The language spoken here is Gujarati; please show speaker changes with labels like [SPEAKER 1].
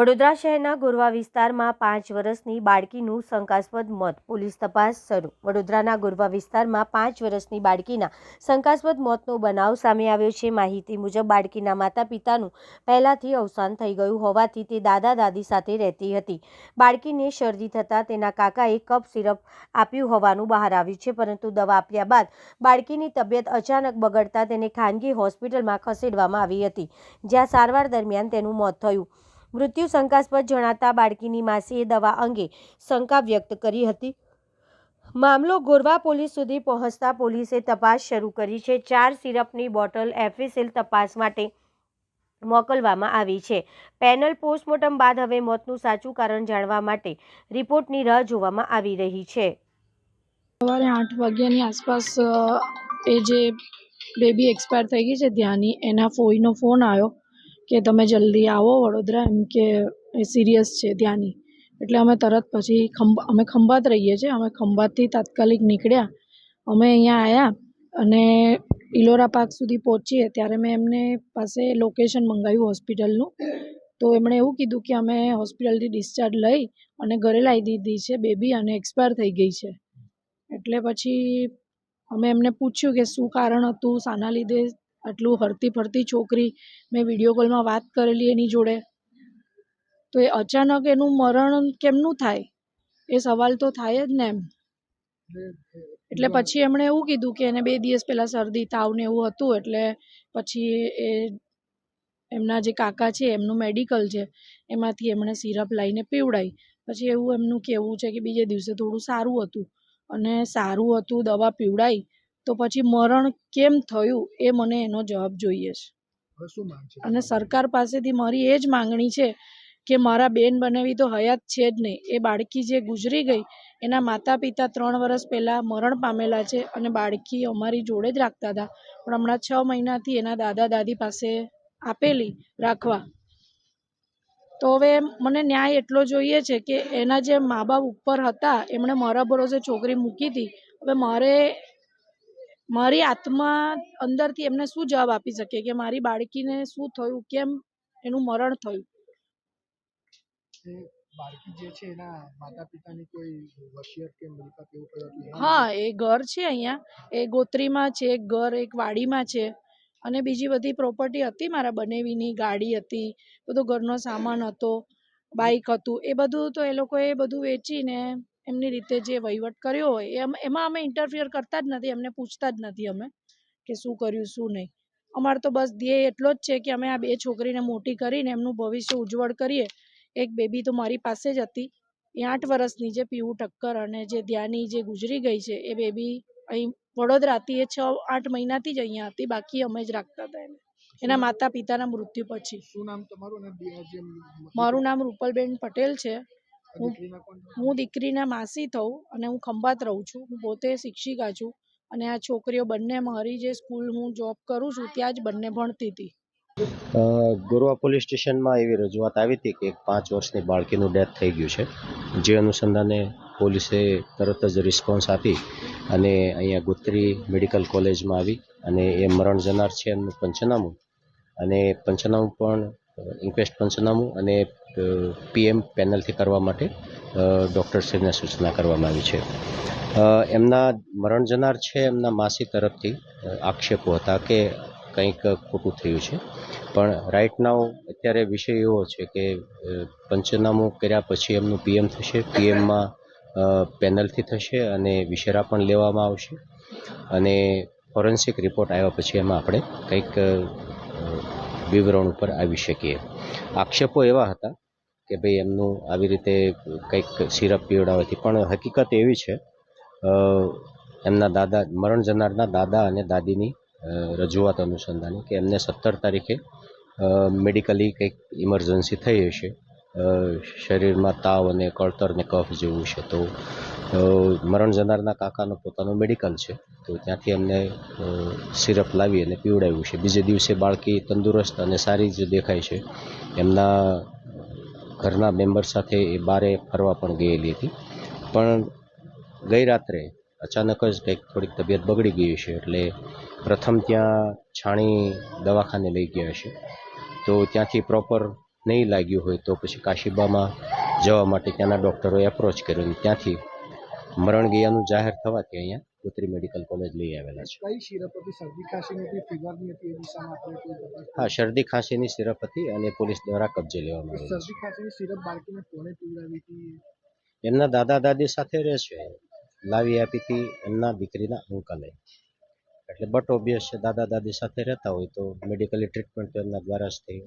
[SPEAKER 1] વડોદરા શહેરના ગોરવા વિસ્તારમાં પાંચ વર્ષની બાળકીનું શંકાસ્પદ મોત. પોલીસ તપાસ શરૂ. વડોદરાના ગોરવા વિસ્તારમાં પાંચ વર્ષની બાળકીના શંકાસ્પદ મોતનો બનાવ સામે આવ્યો છે. માહિતી મુજબ, બાળકીના માતા પિતાનું પહેલાથી અવસાન થઈ ગયું હોવાથી તે દાદા દાદી સાથે રહેતી હતી. બાળકીને શરદી થતાં તેના કાકાએ કફ સિરપ આપ્યું હોવાનું બહાર આવ્યું છે, પરંતુ દવા આપ્યા બાદ બાળકીની તબિયત અચાનક બગડતા તેને ખાનગી હોસ્પિટલમાં ખસેડવામાં આવી હતી, જ્યાં સારવાર દરમિયાન તેનું મોત થયું. મૃત્યુ શંકાસ્પદ જણાતા બાળકીની માસીએ દવા અંગે શંકા વ્યક્ત કરી હતી. મામલો ગોરવા પોલીસ સુધી પહોંચતા પોલીસે તપાસ શરૂ કરી છે. ચાર સિરપની બોટલ એફએસએલ તપાસ માટે મોકલવામાં આવી છે. પેનલ પોસ્ટમોર્ટમ બાદ હવે મોતનું સાચું કારણ જાણવા માટે રિપોર્ટની રાહ જોવામાં આવી રહી છે.
[SPEAKER 2] સવારે આઠ વાગ્યાની આસપાસ એ જે બેબી એક્સપાયર થઈ ગઈ છે ધ્યાની, એના ફોઈનો ફોન આવ્યો. કે તમે જલ્દી આવો વડોદરા, એમ કે એ સિરિયસ છે ત્યાંની. એટલે અમે તરત પછી ખંભા, અમે ખંભાત રહીએ છીએ. અમે ખંભાતથી તાત્કાલિક નીકળ્યા. અમે અહીંયા આવ્યા અને ઇલોરા પાર્ક સુધી પહોંચીએ. ત્યારે મેં એમને પાસે લોકેશન મંગાવ્યું હોસ્પિટલનું. તો એમણે એવું કીધું કે અમે હોસ્પિટલથી ડિસ્ચાર્જ લઈ અને ઘરે લાવી દીધી છે બેબી અને એક્સપાયર થઈ ગઈ છે. એટલે પછી અમે એમને પૂછ્યું કે શું કારણ હતું, શાના લીધે આટલું હરતી ફરતી છોકરી મેં વીડિયો કોલમાં વાત કરેલી એની જોડે. તો એ અચાનક એનું મરણ કેમનું થાય? એ સવાલ તો થાય જ ને એમ. એટલે પછી એમણે એવું કીધું કે એને બે દિવસ પહેલાં શરદી તાવ ને એવું હતું એટલે પછી એ એમના જે કાકા છે એમનું મેડિકલ છે એમાંથી એમણે સિરપ લાવીને પીવડાવી પછી એવું એમનું કહેવું છે કે બીજે દિવસે થોડું સારું હતું. અને સારું હતું દવા પીવડાવી તો પછી મરણ કેમ થયું એ મને એનો જવાબ જોઈએ છે. અને સરકાર પાસેથી મારી એ જ માંગણી છે કે મારા બેન બનેવી તો હયાત છે જ નહીં. એ બાળકી જે ગુજરી ગઈ એના માતા પિતા ત્રણ વર્ષ પહેલાં મરણ પામેલા છે અને બાળકી અમારી જોડે જ રાખતા હતા. પણ હમણાં છ મહિનાથી એના દાદા દાદી પાસે આપેલી રાખવા. તો હવે મને ન્યાય એટલો જોઈએ છે કે એના જે મા બાપ ઉપર હતા એમણે મારા ભરોસે છોકરી મૂકી હતી. હવે મારે મારી આત્મા અંદરથી એમને શું જવાબ આપી શકે? કે મારી બાળકીને શું થયું? કેમ એનું મરણ થયું?
[SPEAKER 3] બાળકી જે છે એના માતા પિતાની કોઈ વસિયત કે મિલકત એવું કઈ હતું
[SPEAKER 2] હા એ ઘર છે અહીંયા. એ ગોત્રીમાં છે એક ઘર એક વાડીમાં છે. અને બીજી બધી પ્રોપર્ટી હતી મારા બનેવીની ગાડી હતી બધો ઘરનો સામાન હતો બાઈક હતું. એ બધું તો એ લોકોએ બધું વેચીને એમની રીતે જે વહીવટ કર્યો હોય એમ એમાં અમે ઇન્ટરફિયર કરતા જ નથી એમને પૂછતા જ નથી અમે કે શું કર્યું શું નહીં. અમારે તો બસ ધ્યેય એટલો જ છે કે અમે આ બે છોકરીને મોટી કરીને એમનું ભવિષ્ય ઉજ્જવળ કરીએ. એક બેબી તો મારી પાસે જ હતી. એ આઠ વર્ષની જે પીવું ટક્કર અને જે ધ્યાની જે ગુજરી ગઈ છે એ બેબી અહીં વડોદરા હતી એ છ આઠ મહિનાથી જ અહીંયા હતી બાકી અમે જ રાખતા હતા એને. એના માતા પિતાના મૃત્યુ પછી.
[SPEAKER 3] શું નામ તમારું
[SPEAKER 2] મારું નામ રૂપલબેન પટેલ છે. હું
[SPEAKER 3] દીકરીના
[SPEAKER 2] હું દીકરીના માસી થઉં અને હું ખંભાત રહું છું. હું પોતે શિક્ષિકા છું અને આ છોકરીઓ બંને મારી જે સ્કૂલ હું જોબ કરું છું ત્યાં જ બંને ભણતી હતી
[SPEAKER 4] ગોરવા પોલીસ સ્ટેશનમાં એવી રજૂઆત આવી હતી કે એક પાંચ વર્ષની બાળકીનું ડેથ થઈ ગયું છે. જે અનુસંધાને પોલીસે તરત જ રિસ્પોન્સ આપી અને અહીંયા ગોત્રી મેડિકલ કોલેજમાં આવી અને એ મરણ જનાર છે એમનું પંચનામું. અને પંચનામું પણ ઇન્ક્વેસ્ટ પંચનામું અને પીએમ પેનલથી કરવા માટે ડૉક્ટરશ્રીને સૂચના કરવામાં આવી છે. એમના મરણ જનાર છે એમના માસી તરફથી આક્ષેપો હતા કે કંઈક ખોટું થયું છે. પણ રાઇટ નાવ અત્યારે વિષય એવો છે કે પંચનામું કર્યા પછી એમનું પીએમ થશે, પીએમમાં પેનલથી થશે અને વિશેરા પણ લેવામાં આવશે. અને ફોરેન્સિક રિપોર્ટ આવ્યા પછી એમાં આપણે કંઈક વિવરણ ઉપર આવી શકીએ. આક્ષેપો એવા હતા કે ભાઈ એમનું આવી રીતે કંઈક સિરપ પીવડાવવાથી, પણ હકીકત એવી છે એમના દાદા, મરણ જનારના દાદા અને દાદીની રજૂઆત અનુસંધાને કે એમને સત્તર તારીખે મેડિકલી કંઈક ઇમરજન્સી થઈ હશે. શરીરમાં તાવ અને કળતર ને કફ જેવું છે તો મરણ જનારના કાકાનું પોતાનું મેડિકલ છે. તો ત્યાંથી એમને સિરપ લાવી અને પીવડાવ્યું છે. બીજે દિવસે બાળકી તંદુરસ્ત અને સારી જ દેખાય છે. એમના ઘરના મેમ્બર સાથે એ બારે ફરવા પણ ગયેલી હતી. પણ ગઈ રાત્રે અચાનક જ કંઈક થોડીક તબિયત બગડી ગઈ છે એટલે પ્રથમ ત્યાં છાણી દવાખાને લઈ ગયા છે. તો ત્યાંથી પ્રોપર નહીં લાગ્યું હોય તો પછી કાશીબામાં જવા માટે ત્યાંના ડૉક્ટરોએ એપ્રોચ કર્યો ત્યાંથી મરણ ગયાનું જાહેર થવાથી અહીંયા પુત્રી મેડિકલ કોલેજ લઈ આવેલા છે.
[SPEAKER 3] કઈ સિરપ હતી? શરદી ખાંસીની હતી ફીવરની હતી એ દિશામાં આપણે કોઈ
[SPEAKER 4] હા શરદી ખાંસીની સિરપ હતી અને પોલીસ દ્વારા કબજે લેવામાં આવી
[SPEAKER 3] શરદી ખાંસીની સિરપ બાળકીને કોણે પીવડાવી હતી?
[SPEAKER 4] એમના દાદા દાદી સાથે રહે છે લાવી આપી હતી એમના દીકરીના અંકલે. એટલે બટ ઓબ્વિયસ છે દાદા દાદી સાથે રહેતા હોય તો મેડિકલી ટ્રીટમેન્ટ તો એમના દ્વારા જ થઈ.